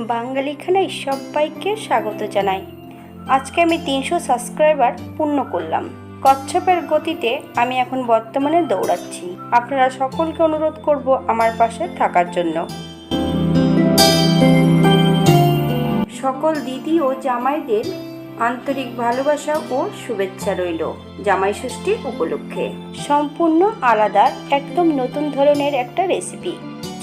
বাঙালি খানায় সবাইকে স্বাগত জানাই। আজকে আমি তিনশো সাবস্ক্রাইবার পূর্ণ করলাম। কচ্ছপের গতিতে আমি এখন বর্তমানে দৌড়াচ্ছি। আপনারা সকলকে অনুরোধ করব আমার পাশে থাকার জন্য। সকল দিদি ও জামাইদের আন্তরিক ভালোবাসা ও শুভেচ্ছা রইল জামাই ষষ্ঠী উপলক্ষে। সম্পূর্ণ আলাদা, একদম নতুন ধরনের একটা রেসিপি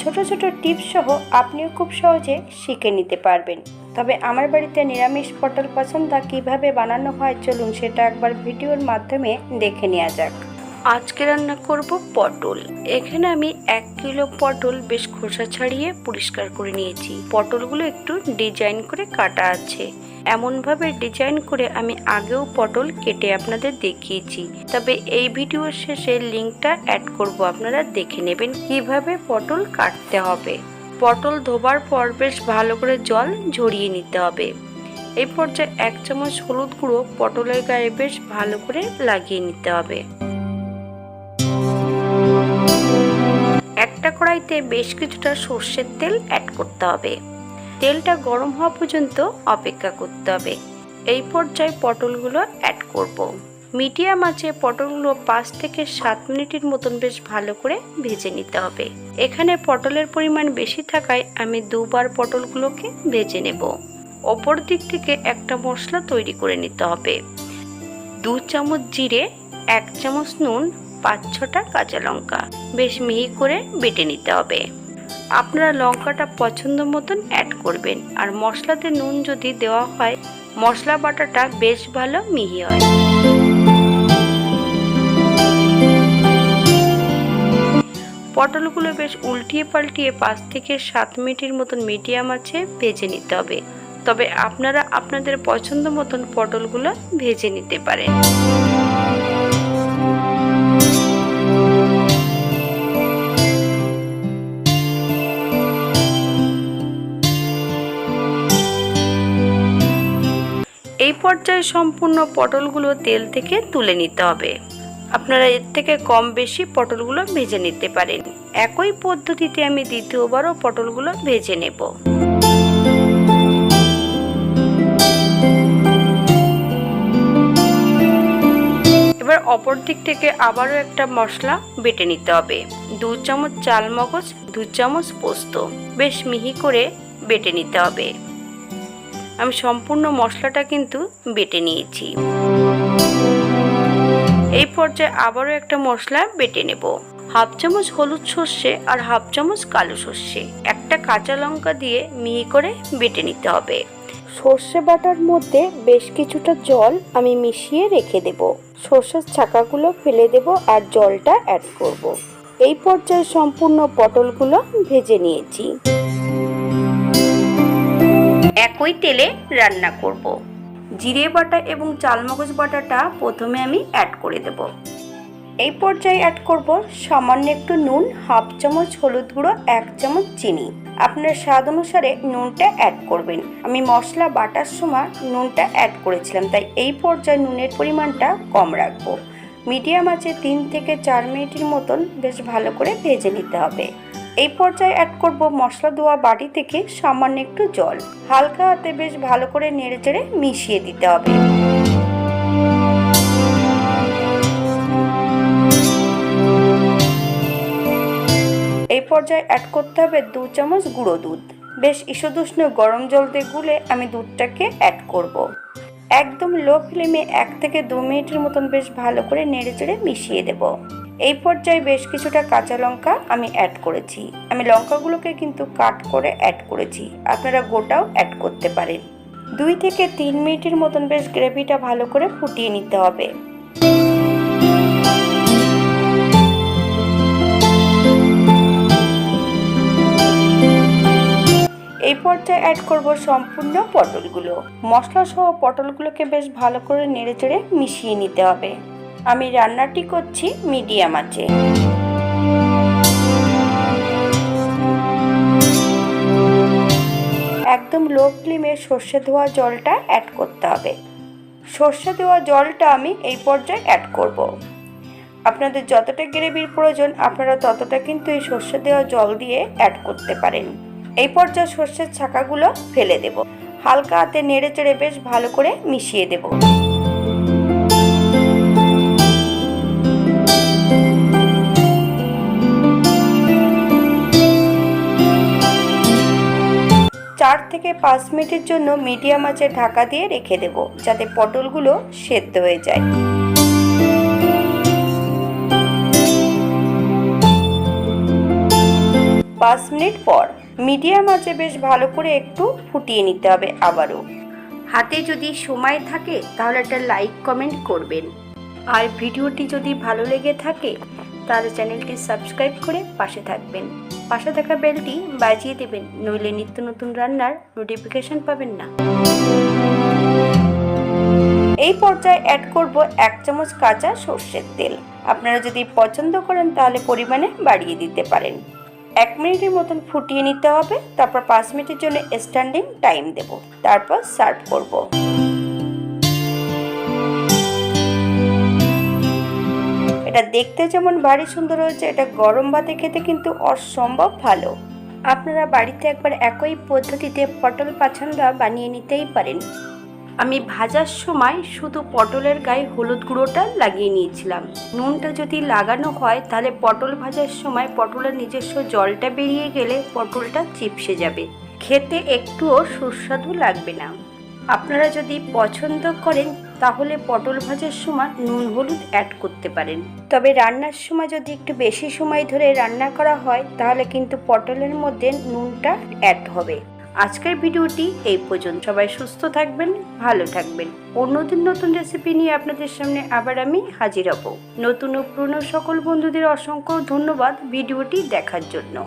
ছোট ছোট টিপস সহ আপনিও খুব সহজে শিখে নিতে পারবেন। তবে আমার বাড়িতে নিরামিষ পটল পছন্দা কীভাবে বানানো হয় চলুন সেটা একবার ভিডিওর মাধ্যমে দেখে নেওয়া যাক। আজকে রান্না করব পটল। এখানে আমি এক কিলো পটল বেশ খোসা ছাড়িয়ে পরিষ্কার করে নিয়েছি। পটলগুলো একটু ডিজাইন করে কাটা আছে। এমনভাবে ডিজাইন করে আমি আগেও পটল কেটে আপনাদের দেখিয়েছি। তবে এই ভিডিওর শেষে লিঙ্কটা অ্যাড করব, আপনারা দেখে নেবেন কীভাবে পটল কাটতে হবে। পটল ধোবার পর বেশ ভালো করে জল ঝরিয়ে নিতে হবে। এই পর্যায়ে এক চামচ হলুদ গুঁড়ো পটলের গায়ে বেশ ভালো করে লাগিয়ে নিতে হবে। একটা কড়াইতে বেশ কিছুটা সর্ষের তেল অ্যাড করতে হবে। তেলটা গরম হওয়া পর্যন্ত অপেক্ষা করতে হবে। এই পর্যায়ে পটলগুলো অ্যাড করব। মিডিয়াম আছে পটলগুলো পাঁচ থেকে সাত মিনিটের মতন বেশ ভালো করে ভেজে নিতে হবে। এখানে পটলের পরিমাণ বেশি থাকায় আমি দুবার পটলগুলোকে ভেজে নেব। অপর দিক থেকে একটা মশলা তৈরি করে নিতে হবে। দু চামচ জিরে, এক চামচ নুন, পাঁচ ছটা কাঁচা লঙ্কা। বেশ মিহি করে বেটে নিতে হবে। আপনারা লঙ্কাটা পছন্দ মতন অ্যাড করবেন। আর মশলাতে নুন যদি দেওয়া হয়, মশলা বাটাটা বেশ ভালো মিহি হয়। পটলগুলো বেশ উল্টিয়ে পাল্টিয়ে পাঁচ থেকে সাত মিনিটের মতন মিডিয়াম আছে ভেজে নিতে হবে। তবে আপনারা আপনাদের পছন্দ মতন পটলগুলো ভেজে নিতে পারেন। পর্যায়ে সম্পূর্ণ পটলগুলো তেল থেকে তুলে নিতে হবে। আপনারা এর থেকে কম বেশি পটলগুলো ভেজে নিতে পারেন। একই পদ্ধতিতে আমি দ্বিতীয়বারও পটলগুলো ভেজে নেব। এবার অপর দিক থেকে আবারও একটা মশলা বেটে নিতে হবে। দু চামচ চাল মগজ দু চামচ পোস্ত। বেশ মিহি করে বেটে নিতে হবে। আমি সম্পূর্ণ মশলাটা কিন্তু বেটে নিয়েছি। এই পর্যায়ে আবারও একটা মশলা বেটে নেব। হাফ চামচ হলুদ সর্ষে আর হাফ চামচ কালো সর্ষে। একটা কাঁচা লঙ্কা দিয়ে মিহি করে বেটে নিতে হবে। সর্ষে বাটার মধ্যে বেশ কিছুটা জল আমি মিশিয়ে রেখে দেব। সর্ষের ছাকাগুলো ফেলে দেব আর জলটা অ্যাড করব। এই পর্যায়ে সম্পূর্ণ পটলগুলো ভেজে নিয়েছি। একই তেলে রান্না করব। জিরে বাটা এবং চালমগজ বাটাটা প্রথমে আমি অ্যাড করে দেব। এই পর্যায়ে অ্যাড করব সামান্য একটু নুন হাফ চামচ হলুদ গুঁড়ো এক চামচ চিনি। আপনার স্বাদ অনুসারে নুনটা অ্যাড করবেন। আমি মশলা বাটার সময় নুনটা অ্যাড করেছিলাম তাই এই পর্যায়ে নুনের পরিমাণটা কম রাখব। মিডিয়াম আছে তিন থেকে চার মিনিটের মতন বেশ ভালো করে ভেজে নিতে হবে। এই পর্যায়ে অ্যাড করব মশলা ধোয়া বাটি থেকে সামান্য একটু জল। হালকা হাতে বেশ ভালো করে নেড়ে চেড়ে মিশিয়ে দিতে হবে। এই পর্যায়ে অ্যাড করতে হবে দু চামচ গুঁড়ো দুধ। বেশ ঈষদুষ্ণ গরম জল দিয়ে গুলে আমি দুধটাকে অ্যাড করব। একদম লো ফ্লেমে এক থেকে দু মিনিটের মতন বেশ ভালো করে নেড়ে চেড়ে মিশিয়ে দেব। এই পর্যায়ে বেশ কিছুটা কাঁচা লঙ্কা আমি অ্যাড করেছি। আমি লঙ্কাগুলোকে কিন্তু কাট করে অ্যাড করেছি। আপনারা গোটাও অ্যাড করতে পারেন। দুই থেকে তিন মিনিটের মতন বেশ গ্রেভিটা ভালো করে ফুটিয়ে নিতে হবে। এই পর্যায়ে অ্যাড করব সম্পূর্ণ পটলগুলো। মশলা সহ পটলগুলোকে বেশ ভালো করে নেড়ে চেড়ে মিশিয়ে নিতে হবে। আমি রান্নাটি করছি মিডিয়াম আছে একদম লো ফ্লেমে সর্ষে ধোয়া জলটা অ্যাড করতে হবে। সর্ষে ধোয়া জলটা আমি এই পর্যায়ে অ্যাড করব। আপনাদের যতটা গ্রেভির প্রয়োজন, আপনারা ততটা কিন্তু এই সর্ষে দেওয়া জল দিয়ে অ্যাড করতে পারেন। এই পর্যায়ে সর্ষের ছাকাগুলো ফেলে দেব। হালকা হাতে নেড়ে চেড়ে বেশ ভালো করে মিশিয়ে দেব। চার থেকে পাঁচ মিনিটের জন্য মিডিয়াম আঁচে ঢাকা দিয়ে রেখে দেব, যাতে পটলগুলো সেদ্ধ হয়ে যায়। পাঁচ মিনিট পর মিডিয়াম আঁচে বেশ ভালো করে একটু ফুটিয়ে নিতে হবে আবারও। হাতে যদি সময় থাকে, তাহলে একটা লাইক কমেন্ট করবেন। আর ভিডিওটি যদি ভালো লেগে থাকে, তাহলে চ্যানেলটি সাবস্ক্রাইব করে পাশে থাকবেন। পাশে থাকা বেলটি বাজিয়ে দেবেন, নইলে নিত্য নতুন রান্নার নোটিফিকেশন পাবেন না। এই পর্যায়ে অ্যাড করব এক চামচ কাঁচা সর্ষের তেল। আপনারা যদি পছন্দ করেন, তাহলে পরিমাণে বাড়িয়ে দিতে পারেন। এক মিনিটের মতন ফুটিয়ে নিতে হবে। তারপর পাঁচ মিনিটের জন্য স্ট্যান্ডিং টাইম দেব। তারপর সার্ভ করব। এটা দেখতে যেমন ভারী সুন্দর হয়েছে, এটা গরম ভাতে খেতে কিন্তু অসম্ভব ভালো। আপনারা বাড়িতে একবার একই পদ্ধতিতে পটল পাছন্দা বানিয়ে নিতেই পারেন। আমি ভাজার সময় শুধু পটলের গায়ে হলুদ গুঁড়োটা লাগিয়ে নিয়েছিলাম। নুনটা যদি লাগানো হয়, তাহলে পটল ভাজার সময় পটলের নিজস্ব জলটা বেরিয়ে গেলে পটলটা চিপসে যাবে। খেতে একটুও সুস্বাদু লাগবে না। আপনারা যদি পছন্দ করেন, তাহলে পটল ভাজার সময় নুন হলুদ অ্যাড করতে পারেন। তবে রান্নার সময় যদি একটু বেশি সময় ধরে রান্না করা হয়, তাহলে কিন্তু পটলের মধ্যে নুনটা অ্যাড হবে। আজকের ভিডিওটি এই পর্যন্ত। সবাই সুস্থ থাকবেন, ভালো থাকবেন। অন্যদিন নতুন রেসিপি নিয়ে আপনাদের সামনে আবার আমি হাজির হব। নতুন ও পুরনো সকল বন্ধুদের অসংখ্য ধন্যবাদ ভিডিওটি দেখার জন্য।